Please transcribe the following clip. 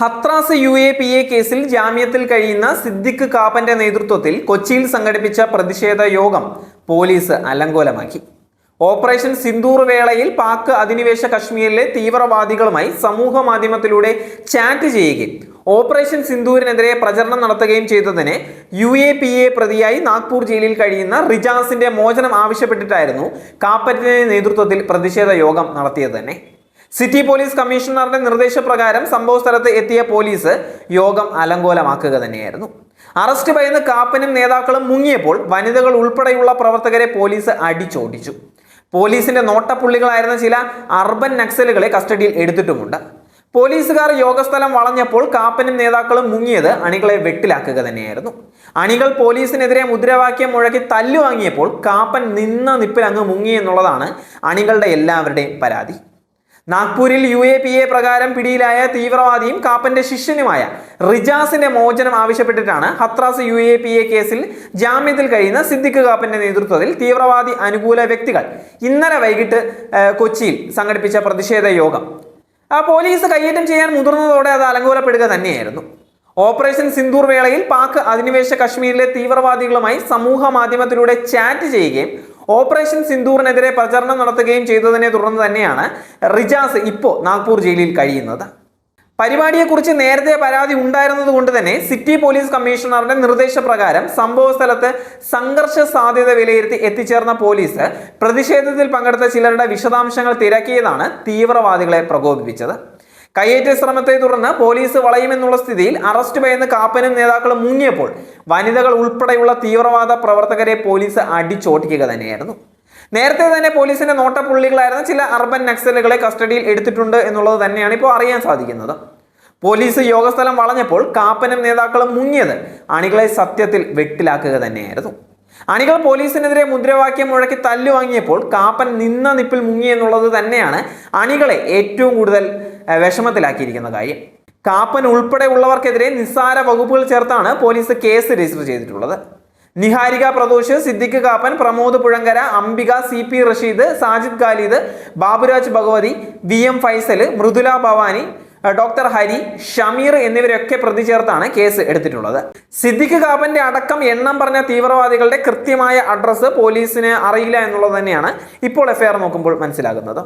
Hathras U A P A കേസിൽ ജാമ്യത്തിൽ കഴിയുന്ന സിദ്ദിഖ് കാപ്പന്റെ നേതൃത്വത്തിൽ കൊച്ചിയിൽ സംഘടിപ്പിച്ച പ്രതിഷേധ യോഗം പോലീസ് അലങ്കോലമാക്കി. ഓപ്പറേഷൻ സിന്ദൂർ വേളയിൽ പാക് അധിനിവേശ കശ്മീരിലെ തീവ്രവാദികളുമായി സമൂഹ മാധ്യമത്തിലൂടെ ചാറ്റ് ചെയ്യുകയും ഓപ്പറേഷൻ സിന്ദൂരിനെതിരെ പ്രചരണം നടത്തുകയും ചെയ്തതിന് യു എ പി എ പ്രതിയായി നാഗ്പൂർ ജയിലിൽ കഴിയുന്ന റിജാസിന്റെ മോചനം ആവശ്യപ്പെട്ടിട്ടായിരുന്നു കാപ്പറ്റിന്റെ നേതൃത്വത്തിൽ പ്രതിഷേധ യോഗം നടത്തിയത് തന്നെ. സിറ്റി പോലീസ് കമ്മീഷണറുടെ നിർദ്ദേശപ്രകാരം സംഭവ സ്ഥലത്ത് എത്തിയ പോലീസ് യോഗം അലങ്കോലമാക്കുക തന്നെയായിരുന്നു. അറസ്റ്റ് ഭയന്ന് കാപ്പനും നേതാക്കളും മുങ്ങിയപ്പോൾ വനിതകൾ ഉൾപ്പെടെയുള്ള പ്രവർത്തകരെ പോലീസ് അടിച്ചോടിച്ചു. പോലീസിന്റെ നോട്ടപ്പുള്ളികളായിരുന്ന ചില അർബൻ നക്സലുകളെ കസ്റ്റഡിയിൽ എടുത്തിട്ടുമുണ്ട്. പോലീസുകാർ യോഗസ്ഥലം വളഞ്ഞപ്പോൾ കാപ്പനും നേതാക്കളും മുങ്ങിയത് അണികളെ വെട്ടിലാക്കുക തന്നെയായിരുന്നു. അണികൾ പോലീസിനെതിരെ മുദ്രാവാക്യം മുഴക്കി തല്ലുവാങ്ങിയപ്പോൾ കാപ്പൻ നിന്ന നിപ്പിൽ അങ്ങ് മുങ്ങി എന്നുള്ളതാണ് അണികളുടെ എല്ലാവരുടെയും പരാതി. നാഗ്പൂരിൽ യു എ പി എ പ്രകാരം പിടിയിലായ തീവ്രവാദിയും കാപ്പന്റെ ശിഷ്യനുമായ റിജാസിന്റെ മോചനം ആവശ്യപ്പെട്ടിട്ടാണ് Hathras U A P A കേസിൽ ജാമ്യത്തിൽ കഴിയുന്ന സിദ്ദിഖ് കാപ്പന്റെ നേതൃത്വത്തിൽ തീവ്രവാദി അനുകൂല വ്യക്തികൾ ഇന്നലെ വൈകിട്ട് കൊച്ചിയിൽ സംഘടിപ്പിച്ച പ്രതിഷേധ യോഗം. ആ പോലീസ് കയ്യേറ്റം ചെയ്യാൻ മുതിർന്നതോടെ അത് അലങ്കോലപ്പെടുക തന്നെയായിരുന്നു. ഓപ്പറേഷൻ സിന്ദൂർ വേളയിൽ പാക് അധിനിവേശ കശ്മീരിലെ തീവ്രവാദികളുമായി സമൂഹ മാധ്യമത്തിലൂടെ ചാറ്റ് ചെയ്യുകയും ഓപ്പറേഷൻ സിന്ദൂറിനെതിരെ പ്രചരണം നടത്തുകയും ചെയ്തതിനെ തുടർന്ന് തന്നെയാണ് റിജാസ് ഇപ്പോൾ നാഗ്പൂർ ജയിലിൽ കഴിയുന്നത്. പരിപാടിയെക്കുറിച്ച് നേരത്തെ പരാതി ഉണ്ടായിരുന്നതുകൊണ്ട് തന്നെ സിറ്റി പോലീസ് കമ്മീഷണറുടെ നിർദ്ദേശപ്രകാരം സംഭവ സ്ഥലത്ത് സംഘർഷ സാധ്യത വിലയിരുത്തി എത്തിച്ചേർന്ന പോലീസ് പ്രതിഷേധത്തിൽ പങ്കെടുത്ത ചിലരുടെ വിശദാംശങ്ങൾ തിരക്കിയതാണ് തീവ്രവാദികളെ പ്രകോപിപ്പിച്ചത്. കയ്യേറ്റ ശ്രമത്തെ തുടർന്ന് പോലീസ് വളയുമെന്നുള്ള സ്ഥിതിയിൽ അറസ്റ്റ് ഭയന്ന് കാപ്പനും നേതാക്കളും മുങ്ങിയപ്പോൾ വനിതകൾ ഉൾപ്പെടെയുള്ള തീവ്രവാദ പ്രവർത്തകരെ പോലീസ് അടിച്ചോട്ടിക്കുക തന്നെയായിരുന്നു. നേരത്തെ തന്നെ പോലീസിന്റെ നോട്ടപ്പുള്ളികളായിരുന്ന ചില അർബൻ നക്സലുകളെ കസ്റ്റഡിയിൽ എടുത്തിട്ടുണ്ട് എന്നുള്ളത് തന്നെയാണ് ഇപ്പോൾ അറിയാൻ സാധിക്കുന്നത്. പോലീസ് യോഗസ്ഥലം വളഞ്ഞപ്പോൾ കാപ്പനും നേതാക്കളും മുങ്ങിയത് അണികളെ സത്യത്തിൽ വെട്ടിലാക്കുക തന്നെയായിരുന്നു. അണികൾ പോലീസിനെതിരെ മുദ്രാവാക്യം മുഴക്കി തല്ലുവാങ്ങിയപ്പോൾ കാപ്പൻ നിന്ന നിപ്പിൽ മുങ്ങി എന്നുള്ളത് തന്നെയാണ് അണികളെ ഏറ്റവും കൂടുതൽ വിഷമത്തിലാക്കിയിരിക്കുന്ന കാര്യം. കാപ്പൻ ഉൾപ്പെടെ ഉള്ളവർക്കെതിരെ നിസ്സാര വകുപ്പുകൾ ചേർത്താണ് പോലീസ് കേസ് രജിസ്റ്റർ ചെയ്തിട്ടുള്ളത്. Niharika Pradosh Siddique Kappan Pramod Puzhankara Ambika C P Rasheed Sajid Khalid Baburaj Bhagavathi V M Faisal Mridula Bhavani doctor Hari Shameer എന്നിവരൊക്കെ പ്രതി ചേർത്താണ് കേസ് എടുത്തിട്ടുള്ളത്. സിദ്ദിഖ് കാപ്പന്റെ അടക്കം എണ്ണം പറഞ്ഞ തീവ്രവാദികളുടെ കൃത്യമായ അഡ്രസ്സ് പോലീസിന് അറിയില്ല എന്നുള്ളത് തന്നെയാണ് ഇപ്പോൾ എഫ്ഐആർ നോക്കുമ്പോൾ മനസ്സിലാകുന്നത്.